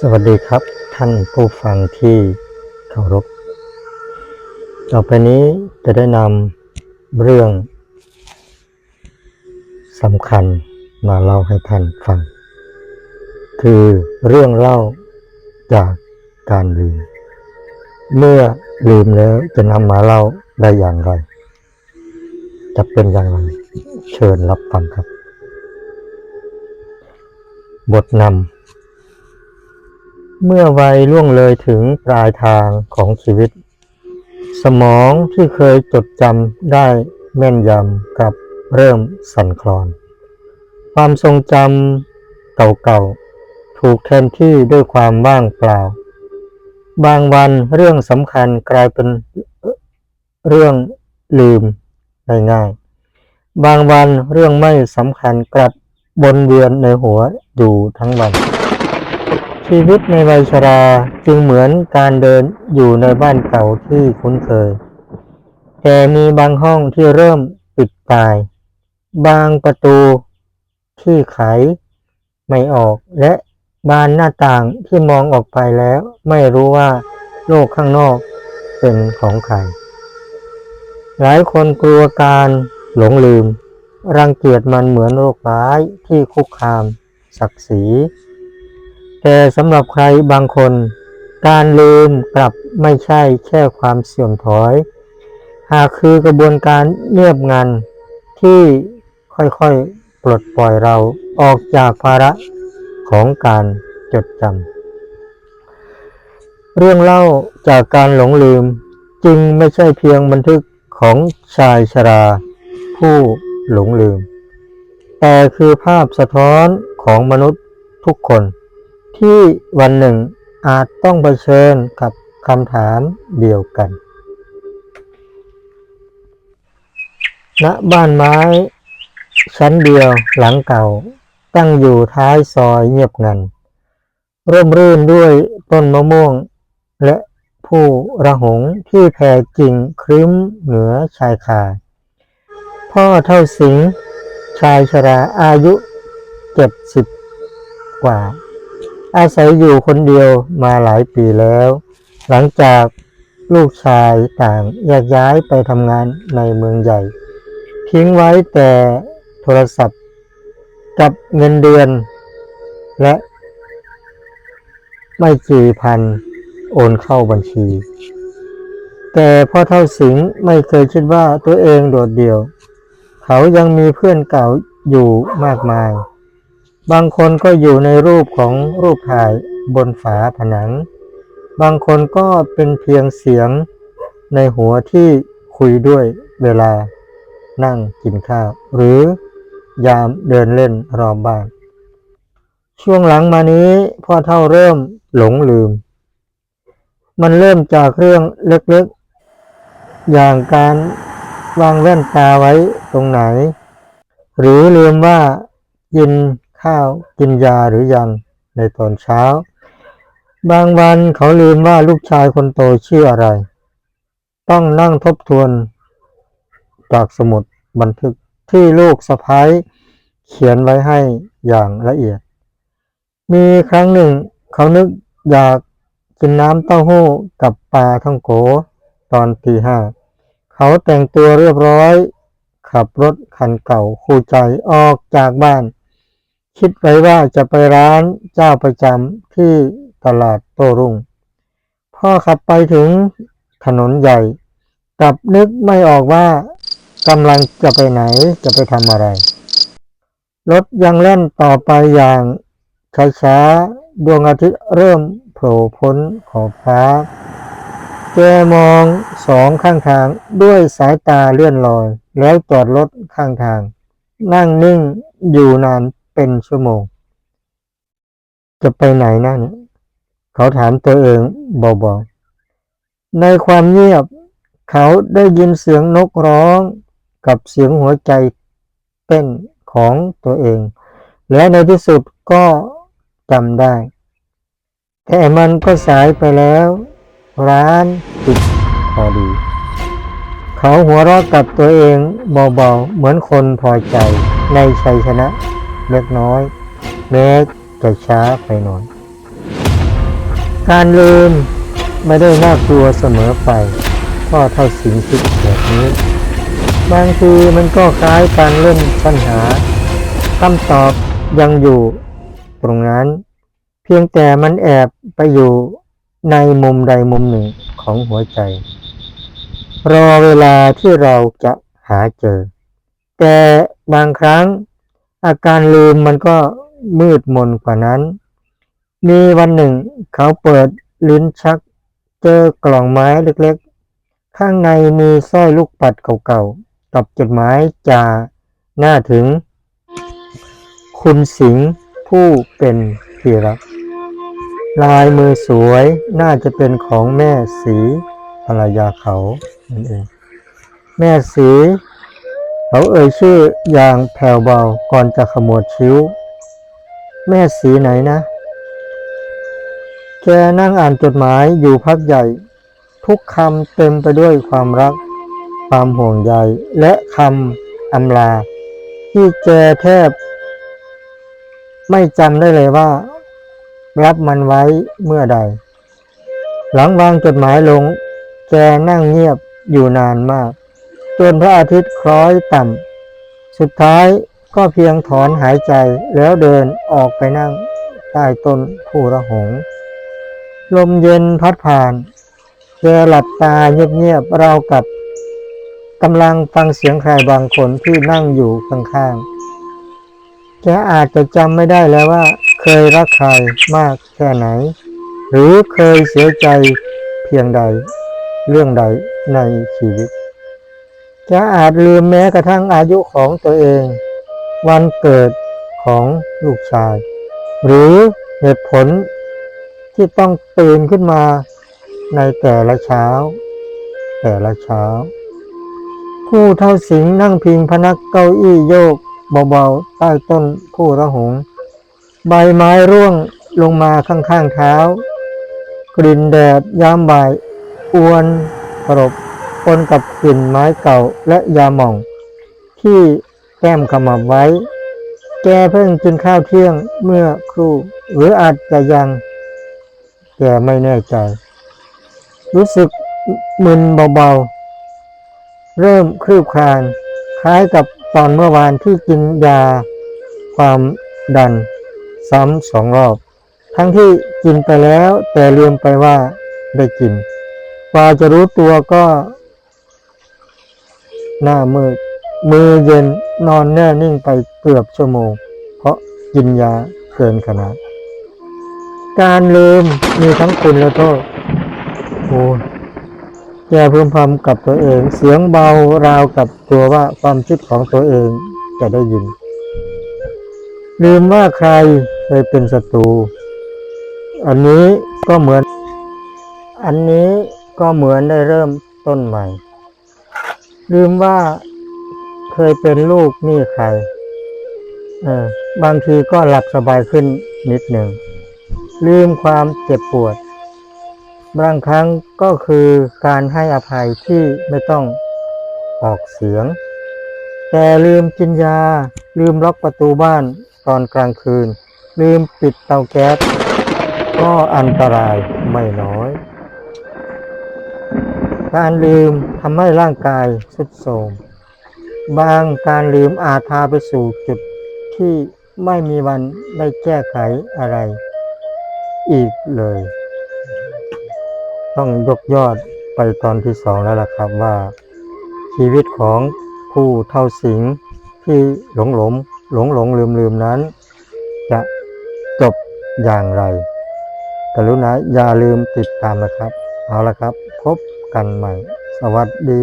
สวัสดีครับท่านผู้ฟังที่เคารพ ต่อไปนี้จะได้นำเรื่องสำคัญมาเล่าให้ท่านฟัง คือเรื่องเล่าจากการลืม เมื่อลืมแล้วจะนำมาเล่าได้อย่างไร จะเป็นอย่างไร เชิญรับฟังครับ บทนำ เมื่อวัยล่วงเลยถึงปลายทางของชีวิต สมองที่เคยจดจำได้แม่นยำกับเริ่มสั่นคลอน ความทรงจำเก่าๆ ถูกแทนที่ด้วยความว่างเปล่า บางวันเรื่องสำคัญกลายเป็นเรื่องลืมง่ายๆ บางวันเรื่องไม่สำคัญกลับวนเวียนในหัวอยู่ทั้งวัน ชีวิตในวัยชราจึงเหมือนการเดินอยู่ในบ้านเก่าที่คุ้นเคย แต่มีบางห้องที่เริ่มปิดตาย บางประตูที่ไขไม่ออกและบานหน้าต่างที่มองออกไปแล้ว ไม่รู้ว่าโลกข้างนอกเป็นของใคร หลายคนกลัวการหลงลืม รังเกียจมันเหมือนโรคร้ายที่คุกคาม ศักดิ์ศรี แต่สำหรับใครบางคน การลืมกลับไม่ใช่แค่ความเสื่อมถอย หากคือกระบวนการเงียบงันที่ค่อยๆ ปลดปล่อยเราออกจากภาระของการจดจำเรื่องเล่าจากการหลงลืมจึงไม่ใช่เพียงบันทึกของชายชรา ผู้หลงลืม แต่คือภาพสะท้อนของมนุษย์ทุกคน ที่วันหนึ่งอาจต้องเผชิญกับคำถามเดียวกันณบ้านไม้ ชั้นเดียวหลังเก่า ตั้งอยู่ท้ายซอยเงียบงัน ร่มรื่นด้วยต้นมะม่วง และผู้ระหงที่แผ่กิ่งครึ้มเหนือชายคา พ่อเท่าสิงห์ชายชราอายุเจ็ดสิบกว่า อาศัยอยู่คนเดียวมาหลายปีแล้ว หลังจากลูกชายต่างแยกย้ายไปทำงานในเมืองใหญ่ ทิ้งไว้แต่โทรศัพท์ กับเงินเดือน และ ไม่กี่พันโอนเข้าบัญชี แต่พ่อเท่าสิงห์ไม่เคยคิดว่าตัวเองโดดเดี่ยว เขายังมีเพื่อนเก่าอยู่มากมาย บางคนก็อยู่ในรูปของรูปถ่ายบนฝาผนัง บางคนก็เป็นเพียงเสียงในหัวที่คุยด้วยเวลานั่งกินข้าว หรือยามเดินเล่นรอบบ้าน ช่วงหลังมานี้พ่อเท่าเริ่มหลงลืม มันเริ่มจากเรื่องเล็กๆ อย่างการวางแว่นตาไว้ตรงไหน หรือลืมว่ากิน ข้าวกินยาหรือยังในตอนเช้า บางวันเขาลืมว่าลูกชายคนโตชื่ออะไร ต้องนั่งทบทวน จากสมุดบันทึกที่ลูกสะพ้ายเขียนไว้ให้อย่างละเอียด มีครั้งหนึ่งเขานึกอยากกินน้ำเต้าหู้กับปลาท่องโกตอนตีห้า เขาแต่งตัวเรียบร้อย ขับรถคันเก่าคู่ใจออกจากบ้าน คิดไว้ว่าจะไปร้านเจ้าประจำที่ตลาดโตรุ่ง พ่อขับไปถึงถนนใหญ่กลับนึกไม่ออกว่ากำลังจะไปไหนจะไปทำอะไร รถยังเล่นต่อไปอย่างช้าๆดวงอาทิตย์เริ่มโผล่พ้นขอบฟ้าแกมองสองข้างทางด้วยสายตาเลื่อนลอย แล้วจอดรถข้างทาง นั่งนิ่งอยู่นาน เป็นชั่วโมง จะไปไหนนะเนี่ยเขาถามตัวเองเบาๆในความเงียบ เขาได้ยินเสียงนกร้องกับเสียงหัวใจเต้นของตัวเอง และในที่สุดก็จำได้ แต่มันก็สายไปแล้ว ร้านปิดพอดี เขาหัวเราะกับตัวเองเบาๆ เหมือนคนพอใจในชัยชนะ เล็กน้อยแม้จะช้าไปหน่อย การลืมไม่ได้น่ากลัวเสมอไปพ่อเท่าสิงคิดแบบนี้ บางทีมันก็คล้ายการเล่นปัญหาคำตอบยังอยู่ตรงนั้น เพียงแต่มันแอบไปอยู่ในมุมใดมุมหนึ่งของหัวใจ รอเวลาที่เราจะหาเจอ แต่บางครั้ง อาการลืมมันก็มืดมนกว่านั้น มีวันหนึ่ง เขาเปิดลิ้นชัก เจอกล่องไม้เล็กๆ ข้างในมีสร้อยลูกปัดเก่าๆกับจดหมายจาหน้าถึง คุณสิงห์ผู้เป็นที่รัก ลายมือสวยน่าจะเป็นของแม่สีภรรยาเขานั่นเอง แม่สี เขาเอ่ยชื่ออย่างแผ่วเบาก่อนจะขมวดคิ้ว แม่สีไหนนะ แกนั่งอ่านจดหมายอยู่พักใหญ่ ทุกคำเต็มไปด้วยความรัก ความห่วงใยและคำอำลา ที่แกแทบ ไม่จำได้เลยว่า รับมันไว้เมื่อใด หลังวางจดหมายลง แกนั่งเงียบอยู่นานมาก จนพระอาทิตย์คล้อยต่ำ สุดท้ายก็เพียงถอนหายใจแล้วเดินออกไปนั่งใต้ต้นผู้ระหง ลมเย็นพัดผ่านแกหลับตาเงียบๆราวกับกำลังฟังเสียงใครบางคนที่นั่งอยู่ข้างๆ แกอาจจะจำไม่ได้แล้วว่า เคยรักใครมากแค่ไหน หรือเคยเสียใจเพียงใด เรื่องใดในชีวิต แกอาจลืมแม้กระทั่งอายุของตัวเอง วันเกิดของลูกชาย หรือเหตุผลที่ต้องตื่นขึ้นมาในแต่ละเช้า แต่ละเช้า ผู้เท่าสิงห์นั่งพิงพนักเก้าอี้โยกเบาๆใต้ต้นผู้ระหง ใบไม้ร่วงลงมาข้างๆเท้า กลิ่นแดดยามบ่ายอวนปรบ ปนกับกลิ่นไม้เก่าและยาหม่อง ที่แก้มขมับไว้ แกเพิ่งกินข้าวเที่ยงเมื่อครู่ หรืออาจจะยัง แกไม่แน่ใจ รู้สึกมึนเบาๆ เริ่มคลืบคลาน คล้ายกับตอนเมื่อวานที่กินยา ความดัน ซ้ำสองรอบ ทั้งที่กินไปแล้วแต่ลืมไปว่าได้กินกว่าจะรู้ตัวก็ หน้ามืด มือเย็นนอนแน่นิ่งไปเกือบชั่วโมง เพราะกินยาเกินขนาด การลืมมีทั้งคุณและโทษโอ้ยแกพึมพำกับตัวเอง เสียงเบาราวกับตัวว่าความคิดของตัวเองจะได้ยิน ลืมว่าใครเคยเป็นศัตรู อันนี้ก็เหมือน อันนี้ก็เหมือนได้เริ่มต้นใหม่ ลืมว่าเคยเป็นลูกหนี่ใคร เออ บางทีก็หลับสบายขึ้นนิดหนึ่ง ลืมความเจ็บปวด บางครั้งก็คือการให้อภัยที่ไม่ต้องออกเสียง แต่ลืมกินยา ลืมล็อกประตูบ้านตอนกลางคืน ลืมปิดเตาแก๊ส ก็อันตรายไม่น้อย การลืมทำให้ร่างกายทรุดโทรมบางการลืมอาจพาไปสู่จุดที่ไม่มีวันได้แก้ไขอะไรอีกเลย ต้องยกยอดไปตอนที่สองแล้วล่ะครับว่า ชีวิตของผู้เท่าสิงที่หลงหลงหลงหลงลืมลืมนั้น จะจบอย่างไร กรุณาอย่าลืมติดตามนะครับ เอาละครับ พบ กันใหม่ สวัสดี